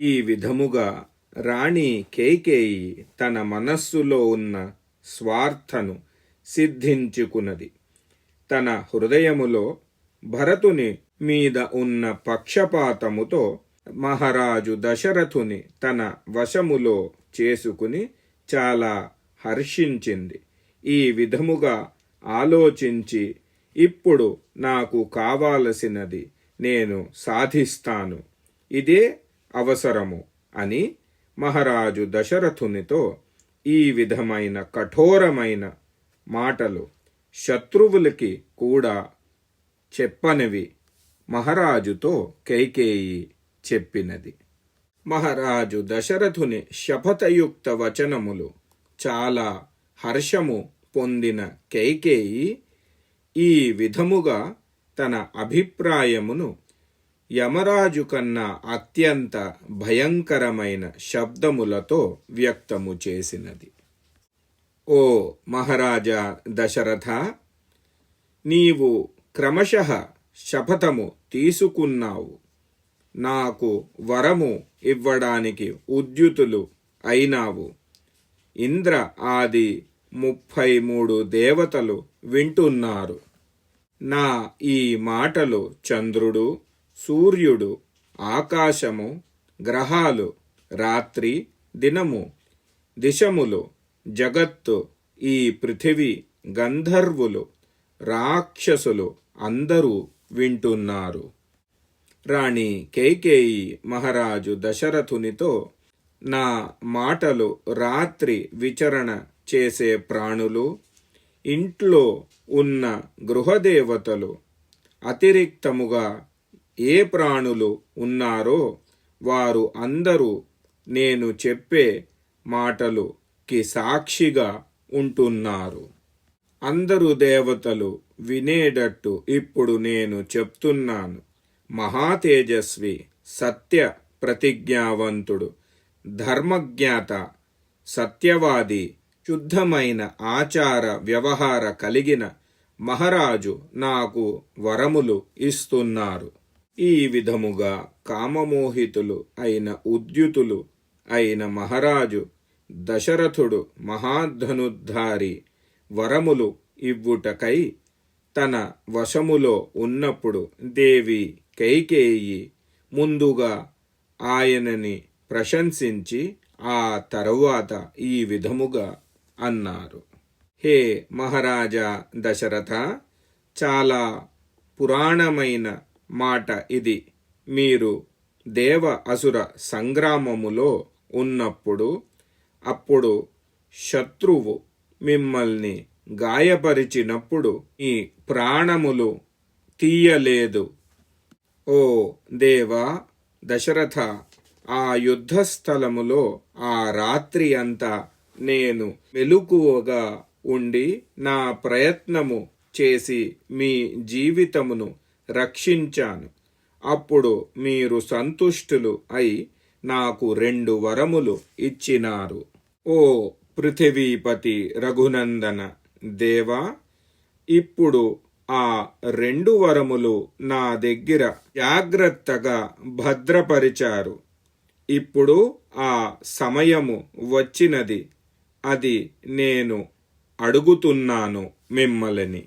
ఈ విధముగా రాణి కేకేయి తన మనస్సులో ఉన్న స్వార్థను సిద్ధించుకున్నది. తన హృదయములో భరతుని మీద ఉన్న పక్షపాతముతో మహారాజు దశరథుని తన వశములో చేసుకుని చాలా హర్షించింది. ఈ విధముగా ఆలోచించి ఇప్పుడు నాకు కావలసినది నేను సాధిస్తాను. ఇదే అవసరము అని మహారాజు దశరథునితో ఈ విధమైన కఠోరమైన మాటలు శత్రువులకి కూడా చెప్పనివి మహారాజుతో కైకేయి చెప్పినది. మహారాజు దశరథుని శపథయుక్త వచనములు చాలా హర్షము పొందిన కైకేయి ఈ విధముగా తన అభిప్రాయమును యమరాజు కన్నా అత్యంత భయంకరమైన శబ్దములతో వ్యక్తము చేసినది. ఓ మహారాజా దశరథ నీవు క్రమశః శపథము తీసుకున్నావు. నాకు వరము ఇవ్వడానికి ఉద్యుతులు అయినావు. ఇంద్ర ఆది ముప్పై మూడు దేవతలు వింటున్నారు. నా ఈ మాటలు చంద్రుడు సూర్యుడు ఆకాశము గ్రహాలు రాత్రి దినము దిశములు జగత్తు ఈ పృథివీ గంధర్వులు రాక్షసులు అందరూ వింటున్నారు. రాణి కేకేయి మహారాజు దశరథునితో నా మాటలు రాత్రి విచరణ చేసే ప్రాణులు ఇంట్లో ఉన్న గృహదేవతలు అతిరిక్తముగా ఏ ప్రాణులు ఉన్నారో వారు అందరూ నేను చెప్పే మాటలుకి సాక్షిగా ఉంటున్నారు. అందరు దేవతలు వినేటట్టు ఇప్పుడు నేను చెప్తున్నాను. మహాతేజస్వి సత్య ప్రతిజ్ఞావంతుడు ధర్మజ్ఞాత సత్యవాది శుద్ధమైన ఆచార వ్యవహార కలిగిన మహారాజు నాకు వరములు ఇస్తున్నారు. ఈ విధముగా కామమోహితులు అయిన ఉద్యుతులు అయిన మహారాజు దశరథుడు మహాధనుద్ధారి వరములు ఇవ్వుటకై తన వశములో ఉన్నప్పుడు దేవి కైకేయి ముందుగా ఆయనని ప్రశంసించి ఆ తరువాత ఈ విధముగా అన్నారు. హే మహారాజా దశరథ చాలా పురాణమైన మాట ఇది. మీరు దేవ అసుర సంగ్రామములో ఉన్నప్పుడు అప్పుడు శత్రువు మిమ్మల్ని గాయపరిచినప్పుడు ఈ ప్రాణములు తీయలేదు. ఓ దేవా దశరథ ఆ యుద్ధ స్థలములో ఆ రాత్రి అంతా నేను మెలుకువగా ఉండి నా ప్రయత్నము చేసి మీ జీవితమును రక్షించాను. అప్పుడు మీరు సంతుష్టులు అయి నాకు రెండు వరములు ఇచ్చినారు. ఓ పృథివీపతి రఘునందన దేవా ఇప్పుడు ఆ రెండు వరములు నా దగ్గర జాగ్రత్తగా భద్రపరిచారు. ఇప్పుడు ఆ సమయము వచ్చినది. అది నేను అడుగుతున్నాను మిమ్మల్ని.